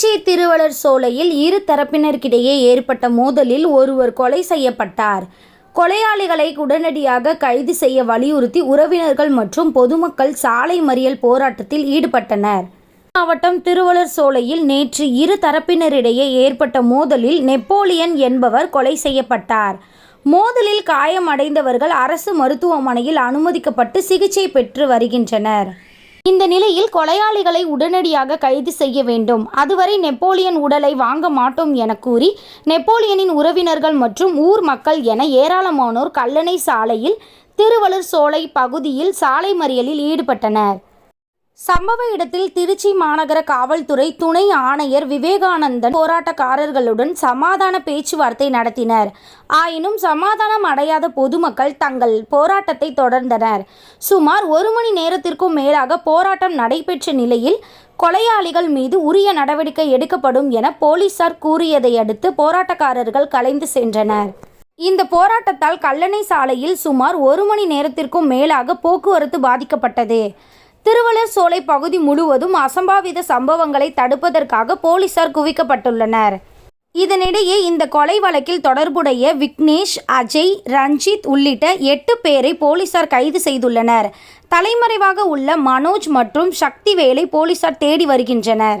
திருச்சி திருவளர் சோலையில் இரு தரப்பினருக்கிடையே ஏற்பட்ட மோதலில் ஒருவர் கொலை செய்யப்பட்டார். கொலையாளிகளை உடனடியாக கைது செய்ய வலியுறுத்தி உறவினர்கள் மற்றும் பொதுமக்கள் சாலை மறியல் போராட்டத்தில் ஈடுபட்டனர். மாவட்டம் திருவளர் சோலையில் நேற்று இரு தரப்பினரிடையே ஏற்பட்ட மோதலில் நெப்போலியன் என்பவர் கொலை செய்யப்பட்டார். மோதலில் காயமடைந்தவர்கள் அரசு மருத்துவமனையில் அனுமதிக்கப்பட்டு சிகிச்சை பெற்று வருகின்றனர். இந்த நிலையில் கொலையாளிகளை உடனடியாக கைது செய்ய வேண்டும். அதுவரை நெப்போலியன் உடலை வாங்க மாட்டோம் என கூறி நெப்போலியனின் உறவினர்கள் மற்றும் ஊர் மக்கள் என ஏராளமானோர் கல்லணை சாலையில் திருவள்ளூர் சோலை பகுதியில் சாலை மறியலில் ஈடுபட்டனர். சம்பவ இடத்தில் திருச்சி மாநகர காவல்துறை துணை ஆணையர் விவேகானந்தன் போராட்டக்காரர்களுடன் சமாதான பேச்சுவார்த்தை நடத்தினர். ஆயினும் சமாதானம் அடையாத பொதுமக்கள் தங்கள் போராட்டத்தை தொடர்ந்தனர். சுமார் ஒரு மணி நேரத்திற்கும் மேலாக போராட்டம் நடைபெற்ற நிலையில் கொலையாளிகள் மீது உரிய நடவடிக்கை எடுக்கப்படும் என போலீசார் கூறியதை அடுத்து போராட்டக்காரர்கள் கலைந்து சென்றனர். இந்த போராட்டத்தால் கல்லணை சாலையில் சுமார் ஒரு மணி நேரத்திற்கும் மேலாக போக்குவரத்து பாதிக்கப்பட்டது. திருவள்ளர் சோலை பகுதி முழுவதும் அசம்பாவித சம்பவங்களை தடுப்பதற்காக போலீசார் குவிக்கப்பட்டுள்ளனர். இதனிடையே இந்த கொலை வழக்கில் தொடர்புடைய விக்னேஷ் அஜய் ரஞ்சித் உள்ளிட்ட எட்டு பேரை போலீசார் கைது செய்துள்ளனர். தலைமறைவாக உள்ள மனோஜ் மற்றும் சக்திவேலை போலீசார் தேடி வருகின்றனர்.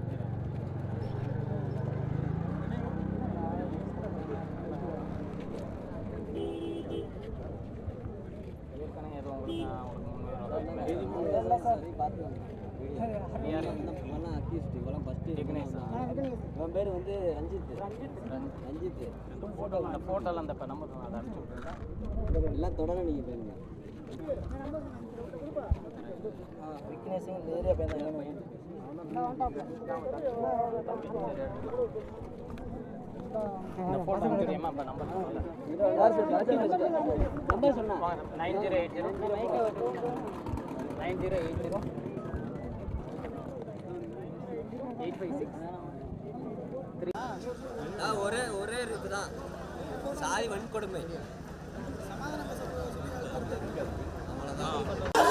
இவெல்லாம் அக்யூஸ்ட் இவெல்லாம் ஃபஸ்ட்டு இவன் பேர் வந்து ரஞ்சித் ரஞ்சித் ஃபோட்டோ அந்த ஃபோட்டோவில் அந்த இப்போ நம்பர் அதை அனுப்பிச்சு விட்ருங்க எல்லாம் தொடர நீங்கள் போயிருங்க விக்னேஷும் இந்த ஏரியா பையன் இந்த ஃபோட்டோ தெரியுமா இப்போ நம்பர் சொன்னா nine zero eight zero nine zero eight zero eight five six three ஒரே ஒரே இதுதான். சாதி வன்கொடுமை. அவ்வளோதான்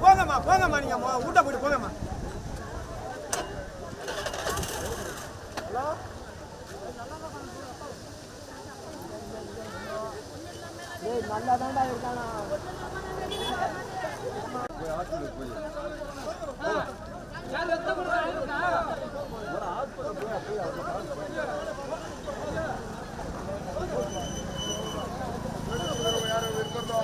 போங்கம்மா போங்கம்மா நீங்க வீட்டை போயிட்டு போங்கம்மா. நல்லா தான்டா இருக்கானா? ஹாஸ்பிட்டலுக்கு போய். யாரும் இருக்கிறதோ